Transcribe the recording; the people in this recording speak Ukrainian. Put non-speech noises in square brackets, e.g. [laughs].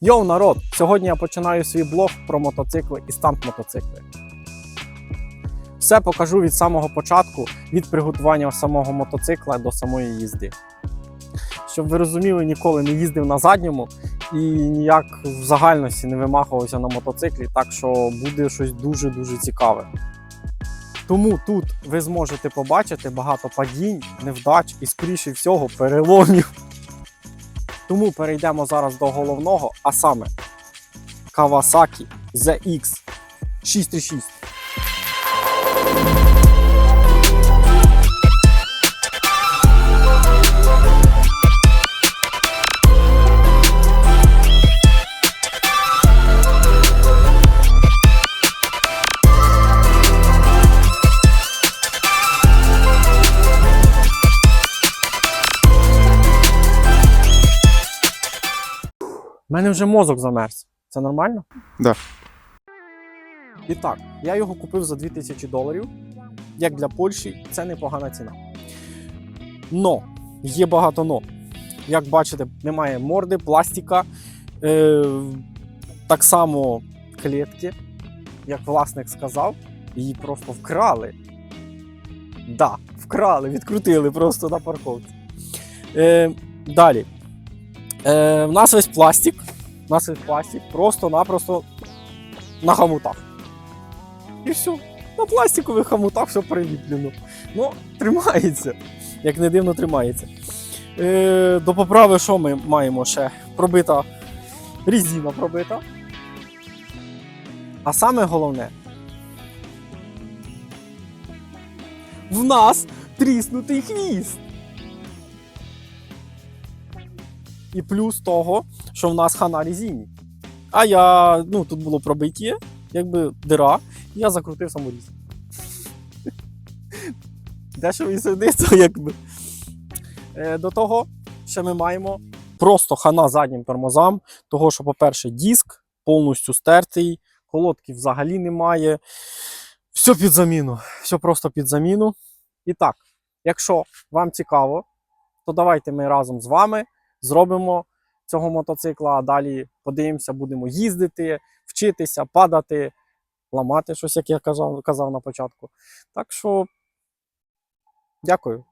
Йоу, народ! Сьогодні я починаю свій блог про мотоцикли і станд мотоцикли. Все покажу від самого початку, від приготування самого мотоцикла до самої їзди. Щоб ви розуміли, ніколи не їздив на задньому і ніяк в загальності не вимахувався на мотоциклі, так що буде щось дуже-дуже цікаве. Тому тут ви зможете побачити багато падінь, невдач і, скоріше всього, переломів. Тому перейдемо зараз до головного, а саме Kawasaki ZX 636. У мене вже мозок замерз. Це нормально? Да. І так, я його купив за 2000 доларів. Як для Польщі, це непогана ціна. Но, є багато но. Як бачите, немає морди, пластика. Е, так само клітки, як власник сказав, її просто вкрали. Да, вкрали, відкрутили просто на парковці. Е, далі. Е, в нас весь пластик. У нас весь пластик просто-напросто на хомутах. І все. На пластикових хомутах все приліплено. Ну, тримається. Як не дивно, тримається. Е, до поправи, що ми маємо ще? Пробита резина пробита. А саме головне. В нас тріснутий хвіст. І плюс того, що в нас хана резині. А я, ну, тут було пробиття, якби дира, і я закрутив саморіз. [laughs] Дешево і сидиться, якби. Е, до того, ще ми маємо просто хана заднім тормозам, того, що, по-перше, диск повністю стертий, колодки взагалі немає. Все під заміну. Все просто під заміну. І так, якщо вам цікаво, то давайте ми разом з вами зробимо цього мотоцикла, а далі подивимося, будемо їздити, вчитися, падати, ламати щось, як я казав, казав на початку. Так що, дякую.